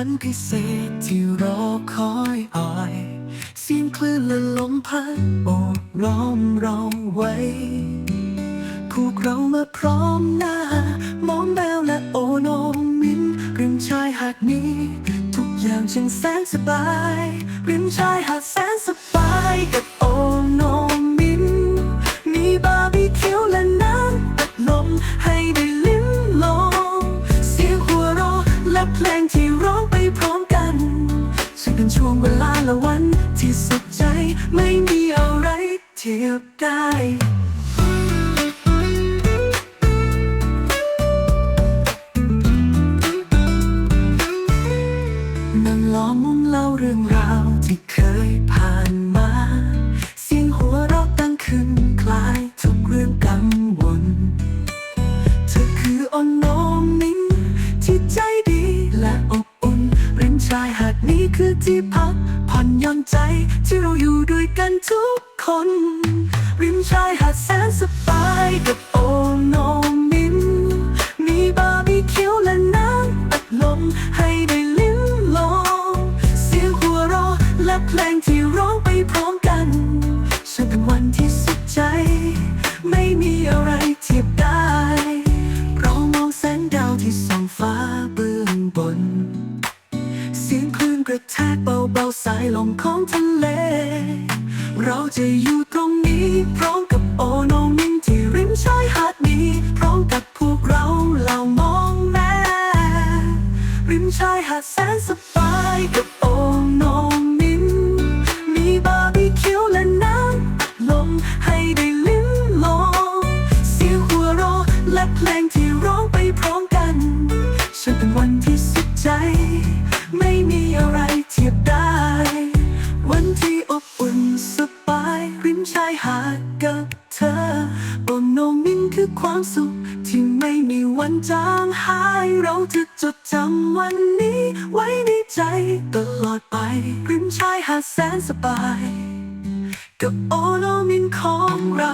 พิเศษที่รอคอยอ่อยเสียงคลื่นและลมพัดโอบล้อมเราไว้พวกเรามาพร้อมหน้า มองแววและโอนมินริมชายหาดนี้ ทุกอย่างช่างแสนสบาย ริมชายหาดแสนสบายกับโอโนมิน มีบาร์บีคิวและน้ำอัดลมให้ได้ลิ้มลอง เสียงหัวเราะและเพลงที่ ช่วงเวลาละวัน ที่สุดใจไม่มีอะไรเทียบได้นั่งล้อมมุมเล่าเรื่องราวที่เคยผ่าน คือที่พักผ่อนย่อนใจที่เราอยู่ด้วยกันทุกคน ริมชายหาดแสนสบายกับโอโน ระแทกเบาๆสายลมของทะเล เราจะอยู่ตรงนี้ คือความสุข ที่ไม่มีวันจางหาย เราจะจดจำวันนี้ ไว้ในใจตลอดไปริมชายหาดแสนสบาย กับโอโลมินของเรา